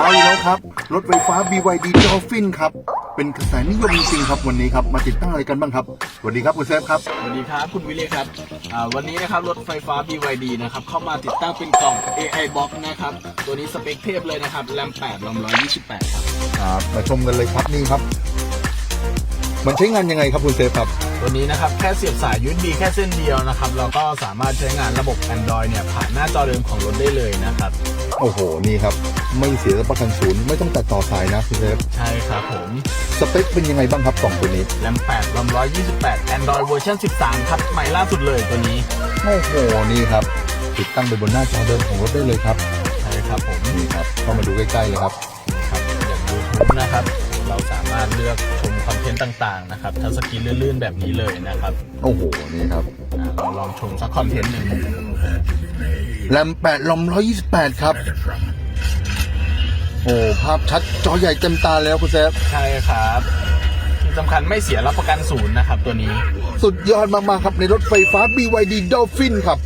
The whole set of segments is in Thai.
เอาแล้วครับ รถไฟฟ้า BYD Dolphin ครับ เป็นกระแสนิยมจริงๆครับวันนี้ครับ มาติดตั้งอะไรกันบ้างครับ สวัสดีครับคุณเซฟครับ สวัสดีครับคุณวิลเลียครับอ่าวันนี้นะครับรถไฟฟ้า BYD นะครับเข้ามาติดตั้งเป็นกล่อง AI Box นะครับ ตัวนี้สเปคเทพเลยนะครับแรม8รอม128 ครับครับมาชมกันเลยครับนี่ครับ มันใช้งานยังไงครับคุณเซฟครับ ตัวนี้นะครับแค่เสียบสาย USB แค่เส้นเดียวนะครับเราก็สามารถใช้งานระบบ Android เนี่ยผ่านหน้าจอเดิมของรถได้เลยนะครับโอ้โหนี่ครับ ไม่เสียประกันศูนย์ไม่ต้องตัดต่อสายนะคุณเซฟใช่ครับผม สเปคเป็นยังไงบ้างครับกล่องตัวนี้แรม8รอม128 Android เวอร์ชัน13 ครับใหม่ล่าสุดเลยตัวนี้โอ้โหนี่ครับติดตั้งไปบนหน้าจอเดิมของรถได้เลยครับใช่ครับผมนี่ครับเข้ามาดูใกล้ๆเลยครับนี่ครับอย่าง YouTube นะครับ เราสามารถเลือกชมคอนเทนต์ต่างๆนะครับทัชสกรีนลื่นๆแบบนี้เลยนะครับโอ้โห นี่ครับอ่าเราลองชมสักคอนเทนต์หนึ่งแรม8ลอม128 ครับ โอ้ภาพชัดจอใหญ่เต็มตาแล้วคุณเซฟใช่ครับที่สำคัญไม่เสียรับประกันศูนย์นะครับตัวนี้ สุดยอดมากๆครับในรถไฟฟ้า BYD Dolphin ครับ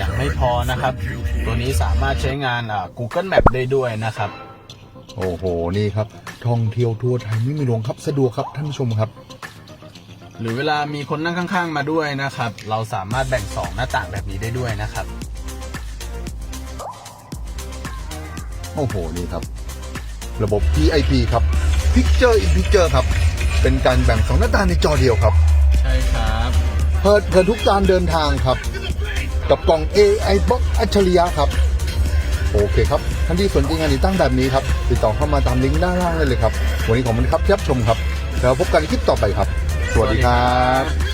ยังไม่พอนะครับ ตัวนี้สามารถใช้งานอ่า Google Map ได้ด้วยนะครับ โอ้โห นี่ครับ ท่องเที่ยวทั่วไทยไม่มีหลวงครับ สะดวกครับท่านผู้ชมครับ หรือเวลามีคนนั่งข้าง ๆ มาด้วยนะครับ เราสามารถแบ่งสองหน้าต่างแบบนี้ได้ด้วยนะครับ โอ้โห นี่ครับ ระบบ PIP ครับ Picture in Picture ครับ เป็นการแบ่งสองหน้าต่างในจอเดียวครับ ใช่ครับเปิดเผยทุกการเดินทางครับ กับกล่อง AI Box อัจฉริยะครับ โอเคครับท่านที่สนใจงานติดตั้งแบบนี้ครับ ติดต่อเข้ามาตามลิงก์ด้านล่างได้เลยครับ วันนี้ขอบคุณครับที่รับชมครับ แล้วพบกันในคลิปต่อไปครับ สวัสดีครับ